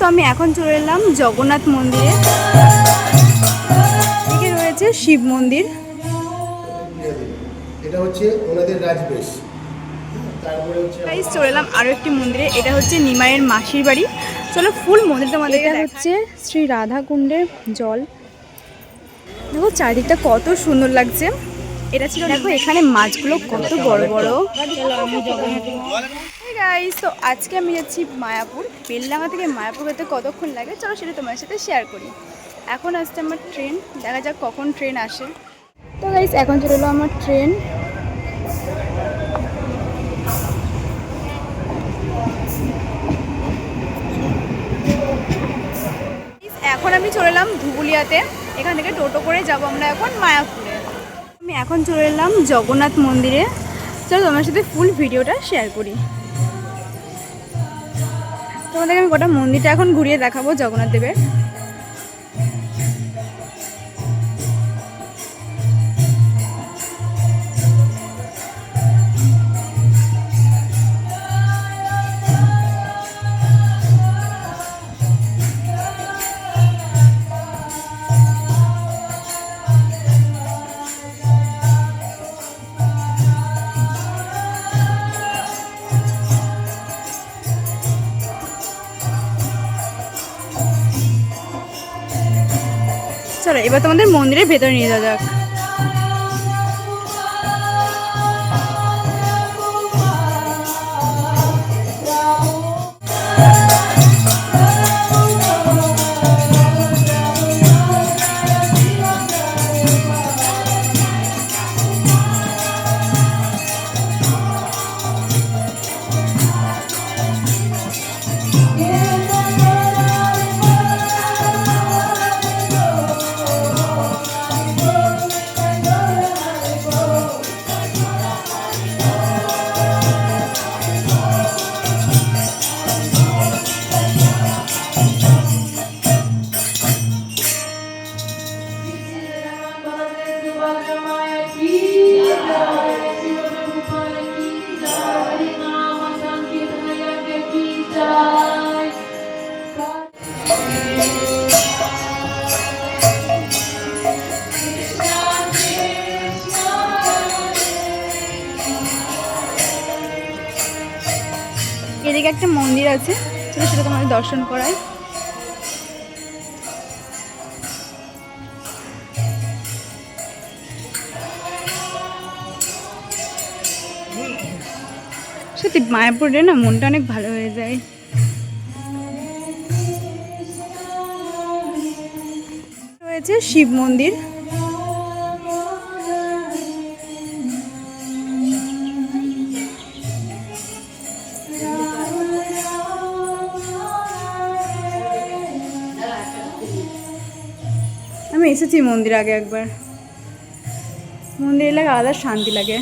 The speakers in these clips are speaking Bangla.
তো আমি এখন চলে এলাম জগন্নাথ মন্দিরে। এদিকে রয়েছে শিব মন্দির। এটা হচ্ছে ওনাদের রাজবেশ। গাইস চলে এলাম আরও একটি মন্দিরে। এটা হচ্ছে নিমাইয়ের মাসির বাড়ি। চলো ফুল মন্দির তোমাদের এটা হচ্ছে শ্রী রাধা কুণ্ডের জল। দেখো চারিদিকটা কত সুন্দর লাগছে। এটা ছিল দেখো এখানে মাছগুলো কত বড় বড়। তো আজকে আমি যাচ্ছি মায়াপুর। বেলডাঙ্গা থেকে মায়াপুর যেতে কতক্ষণ লাগে? চলো সেটা তোমার সাথে শেয়ার করি। এখন আসছে আমার ট্রেন দেখা যাক কখন ট্রেন আসে। তো গাইস এখন চলে এলো আমার ট্রেন এখন আমি চলে এলাম ধুবুলিয়াতে। এখান থেকে টোটো করে যাব আমরা এখন মায়াপুরে। আমি এখন চলে এলাম জগন্নাথ মন্দিরে। চলো তোমার সাথে ফুল ভিডিওটা শেয়ার করি। তোমাদেরকে আমি গোটা মন্দিরটা এখন ঘুরিয়ে দেখাবো জগন্নাথ দেবের। চলো এবার তোমাদের মন্দিরের ভেতরে নিয়ে যাওয়া যাক। এদিকে একটা মন্দির আছে। চলো সেটা তোমাদের দর্শন করায় সত্যি মায়াপুরে না মনটা অনেক ভালো হয়ে যায়। রয়েছে শিব মন্দির। এসেছি মন্দির আগে একবার। মন্দির এলাকা আলাদা শান্তি লাগে।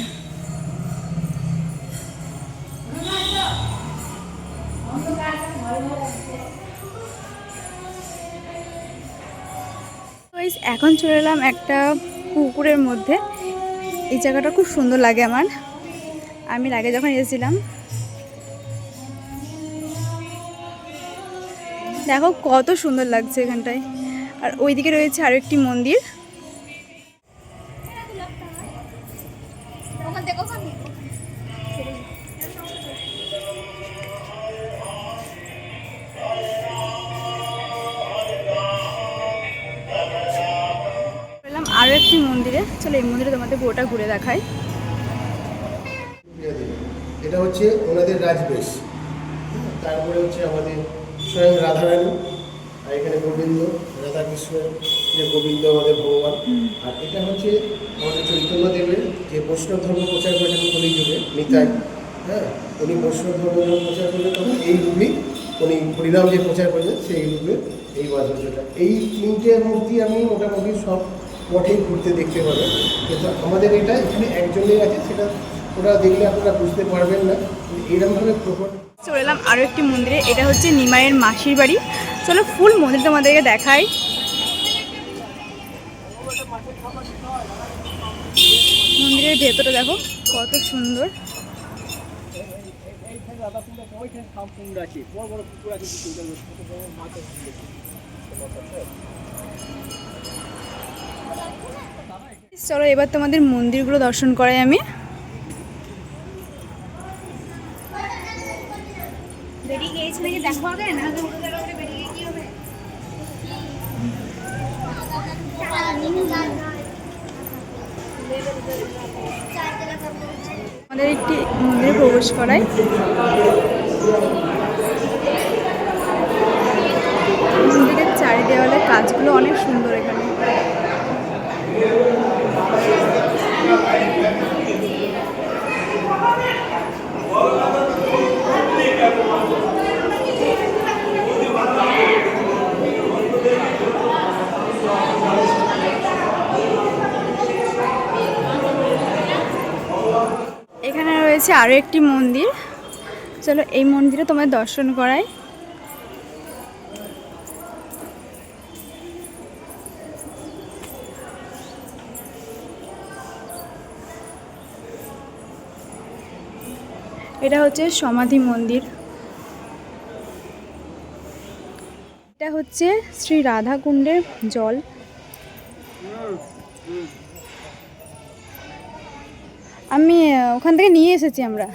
এখন চলে এলাম একটা পুকুরের মধ্যে। এই জায়গাটা খুব সুন্দর লাগে আমার। আমি আগে যখন এসেছিলাম। দেখো কত সুন্দর লাগছে এখানটায়। আর ওইদিকে রয়েছে আরও একটি মন্দির। আরও একটি মন্দিরে। চলো এই মন্দিরে তোমাদের গোটা ঘুরে দেখাই। এটা হচ্ছে ওনাদের রাজবেশ। তারপরে হচ্ছে আমাদের স্বয়ং রাধারানী আর এখানে গোবিন্দ। রাধা কৃষ্ণ যে গোবিন্দ আমাদের ভগবান। আর এটা হচ্ছে আমাদের চৈতন্য দেবের যে বৈষ্ণব ধর্ম প্রচার করেছেন কলি যুগে নিতাই হ্যাঁ উনি বৈষ্ণব ধর্ম যখন প্রচার করলেন তখন এই রূপেই উনি হরিনাম যে প্রচার করেছেন সেই রূপে এই মাধুর্যটা। এই তিনটে মূর্তি আমি মোটামুটি সব মঠেই ঘুরতে দেখতে পাবেন কিন্তু আমাদের এটা এখানে একজনেই আছে সেটা ওরা দেখলে আপনারা বুঝতে পারবেন না। এরকমভাবে প্রকট চলে এলাম আরও একটি মন্দিরে এটা হচ্ছে নিমাইয়ের মাসির বাড়ি। চলো ফুল মন্দির তোমাদেরকে দেখাই। মন্দিরের ভেতরে দেখো, কত সুন্দর। চলো এবার তোমাদের মন্দিরগুলো দর্শন করাই আমি। দেখো আগে না বেরিয়ে কি হবে আমাদের একটি মন্দিরে প্রবেশ করাই মন্দিরের চারি দেওয়ালে কাজগুলো অনেক সুন্দর এখানে। রয়েছে আরও একটি মন্দির। চলো এই মন্দিরে তোমায় দর্শন করাই। এটা হচ্ছে সমাধি মন্দির। এটা হচ্ছে শ্রী রাধা কুণ্ডের জল। আমি ওখান থেকে নিয়ে এসেছি আমরা।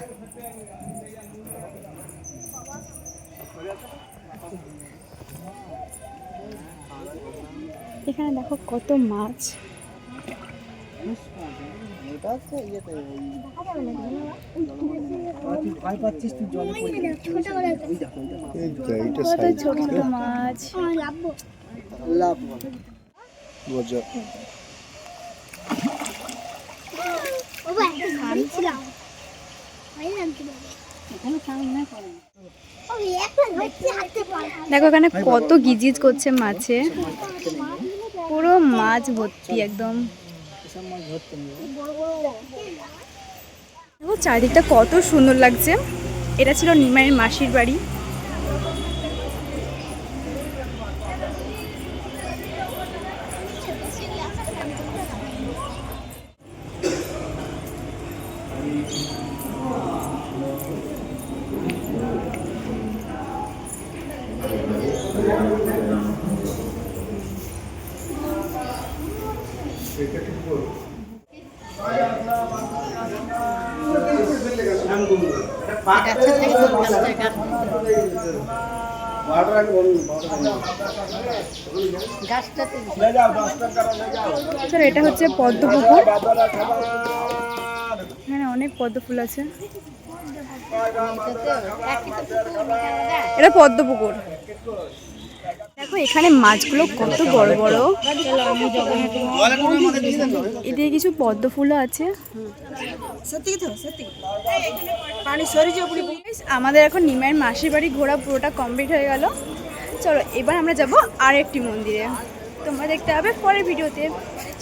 এখানে দেখো কত মাছ। এটা তো ইয়েতে ভয় পাচ্ছিস তুই জলে পড়ে যাবি। ওই দেখো ওই দেখো কত ছোট ছোট মাছ লাভ দেখো এখানে কত গিজিজ করছে মাছে। পুরো মাছ ভর্তি একদম। চারিদিকটা কত সুন্দর লাগছে। এটা ছিল নিমাইয়ের মাসির বাড়ি। এটা হচ্ছে পদ্ম পুকুর। এখানে অনেক পদ্ম ফুল আছে। এটা পদ্ম পুকুর। দেখো, এখানে মাছগুলো কত বড় বড়। এদিকে কিছু পদ্ম ফুলও আছে। আমাদের এখন নিমাইয়ের মাসির বাড়ি ঘোরা পুরোটা কমপ্লিট হয়ে গেল। চলো, এবার আমরা যাব আর একটি মন্দিরে। তোমরা দেখতে হবে পরের ভিডিওতে।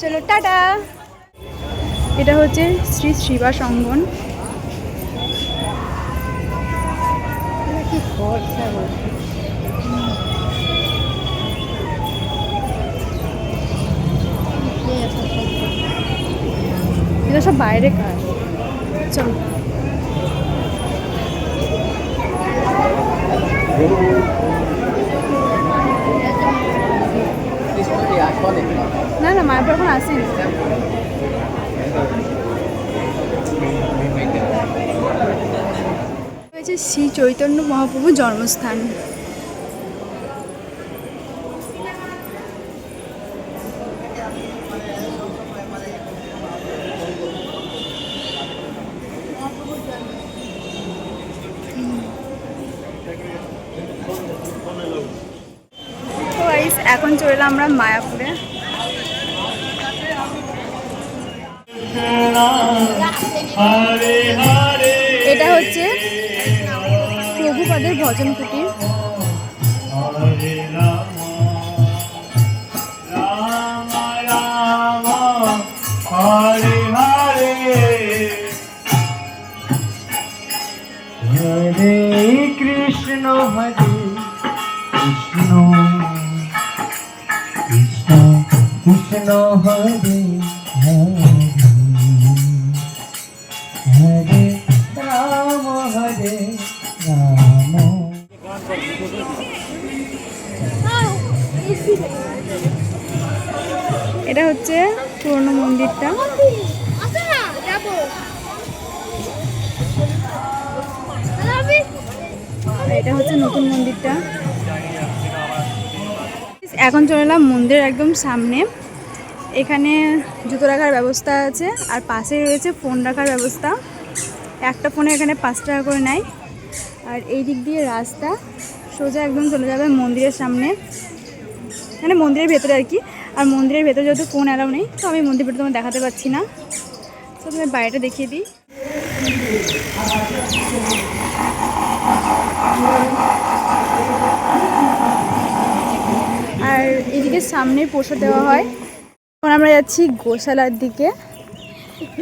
চলো, টাটা! এটা হচ্ছে শ্রী শিবাস অঙ্গন এটা সব বাইরে কাজ চলো। না না, মায়াপুর এখন আসেনি। হয়েছে শ্রী চৈতন্য মহাপ্রভুর জন্মস্থান তো guys, এখন চলে এলাম আমরা মায়াপুরে। এটা হচ্ছে প্রভুপাদের ভজন কুটির এটা হচ্ছে পুরনো মন্দিরটা। এটা হচ্ছে নতুন মন্দিরটা। এখন চলে এলাম মন্দিরের একদম সামনে। এখানে জুতো রাখার ব্যবস্থা আছে, আর পাশে রয়েছে ফোন রাখার ব্যবস্থা। একটা ফোনে এখানে পাঁচ টাকা করে নেয়। আর এই দিক দিয়ে রাস্তা, সোজা একদম চলে যাবে মন্দিরের সামনে। মানে মন্দিরের ভেতরে আর কি। আর মন্দিরের ভেতরে যেহেতু ফোন অ্যালাউ নেই, তো আমি মন্দির ভেতরে তোমার দেখাতে পারছি না। তো তুমি বাইরেটা দেখিয়ে দিই। আর এদিকে সামনে প্রসাদ দেওয়া হয়। এখন আমরা যাচ্ছি গোশালার দিকে।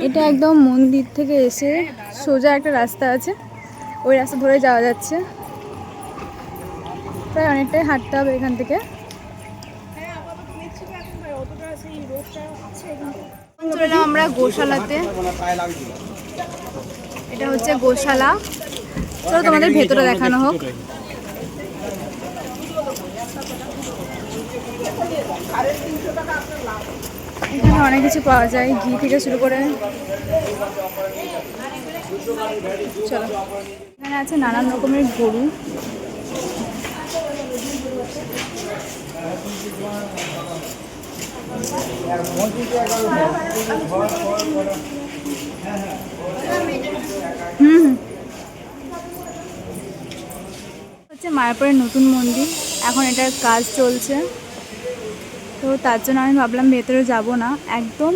এটা একদম মন্দির থেকে এসে সোজা একটা রাস্তা আছে। ওই রাস্তা ধরে যাওয়া যাচ্ছে। প্রায় অনেকটাই হাঁটতে হবে এখান থেকে। আমরা গোশালাতে। এটা হচ্ছে গোশালা। চলো তোমাদের ভেতরে দেখানো হোক। এখানে অনেক কিছু পাওয়া যায়, ঘি থেকে শুরু করে। চলো। এখানে আছে নানান রকমের গরু। হুম হচ্ছে মায়াপুরের নতুন মন্দির। এখন এটার কাজ চলছে। তো তার জন্য আমি ভাবলাম ভেতরে যাব না। একদম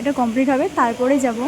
এটা কমপ্লিট হবে তারপরে যাব।